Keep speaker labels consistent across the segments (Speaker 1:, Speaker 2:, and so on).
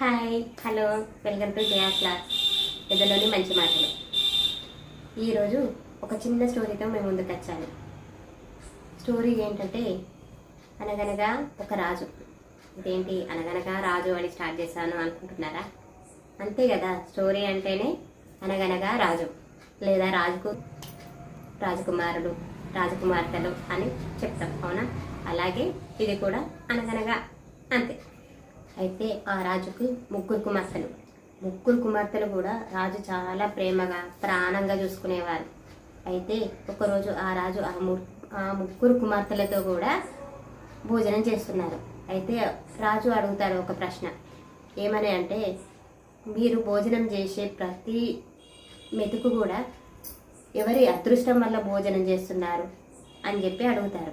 Speaker 1: Hi hello welcome to Jaya class. పెద్దలోని మంచి మాటలు. ఈరోజు ఒక చిన్న స్టోరీతో మేము ముందుకు వచ్చాను స్టోరీ ఏంటంటే అనగనగా ఒక రాజు. ఇదేంటి అనగనగా రాజు అని స్టార్ట్ చేశాను అనుకుంటున్నారా? అంతే కదా స్టోరీ అంటేనే అనగనగా రాజు. లేదా రాజుకు రాజకుమారుడు రాజకుమార్తెలు అని చెప్తాం అవునా? అలాగే ఇది కూడా అనగనగా అంతే. అయితే ఆ రాజుకు ముగ్గురు కుమార్తెలు. ముగ్గురు కుమార్తెలు కూడా రాజు చాలా ప్రేమగా ప్రాణంగా చూసుకునేవారు. అయితే ఒకరోజు ఆ రాజు ఆ ము ఆ ముగ్గురు కుమార్తెలతో కూడా భోజనం చేస్తున్నారు. అయితే రాజు అడుగుతాడు ఒక ప్రశ్న. ఏమని అంటే మీరు భోజనం చేసే ప్రతి మెతుకు కూడా ఎవరి అదృష్టం వల్ల భోజనం చేస్తున్నారు? అని చెప్పి అడుగుతారు.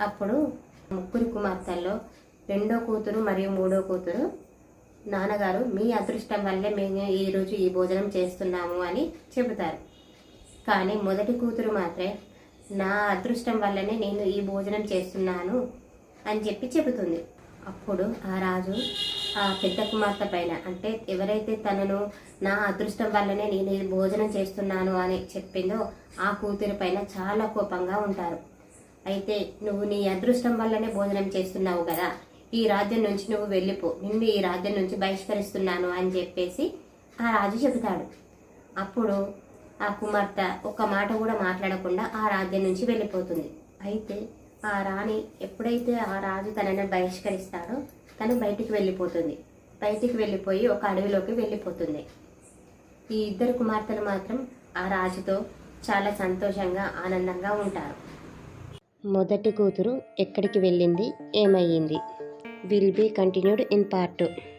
Speaker 1: అప్పుడు ముగ్గురు కుమార్తెల్లో రెండో కూతురు మరియు మూడో కూతురు నాన్నగారు మీ అదృష్టం వల్లే మేము ఈరోజు ఈ భోజనం చేస్తున్నాము అని చెబుతారు. కానీ మొదటి కూతురు మాత్రమే నా అదృష్టం వల్లనే నేను ఈ భోజనం చేస్తున్నాను అని చెప్పి చెబుతుంది. అప్పుడు ఆ రాజు ఆ పెద్ద కుమార్తె పైన అంటే ఎవరైతే తనను నా అదృష్టం వల్లనే నేను ఈ భోజనం చేస్తున్నాను అని చెప్పిందో ఆ కూతురి పైన చాలా కోపంగా ఉంటారు. అయితే నువ్వు నీ అదృష్టం వల్లనే భోజనం చేస్తున్నావు కదా ఈ రాజ్యం నుంచి నువ్వు వెళ్ళిపో. నిన్ను ఈ రాజ్యం నుంచి బహిష్కరిస్తున్నాను అని చెప్పేసి ఆ రాజు చెబుతాడు. అప్పుడు ఆ కుమార్తె ఒక్క మాట కూడా మాట్లాడకుండా ఆ రాజ్యం నుంచి వెళ్ళిపోతుంది. అయితే ఆ రాణి ఎప్పుడైతే ఆ రాజు తనని బహిష్కరిస్తాడో తను బయటికి వెళ్ళిపోతుంది. బయటికి వెళ్ళిపోయి ఒక అడవిలోకి వెళ్ళిపోతుంది. ఈ ఇద్దరు కుమార్తెలు మాత్రం ఆ రాజుతో చాలా సంతోషంగా ఆనందంగా ఉంటారు. మొదటి కూతురు ఎక్కడికి వెళ్ళింది? ఏమయ్యింది? will be continued in part 2.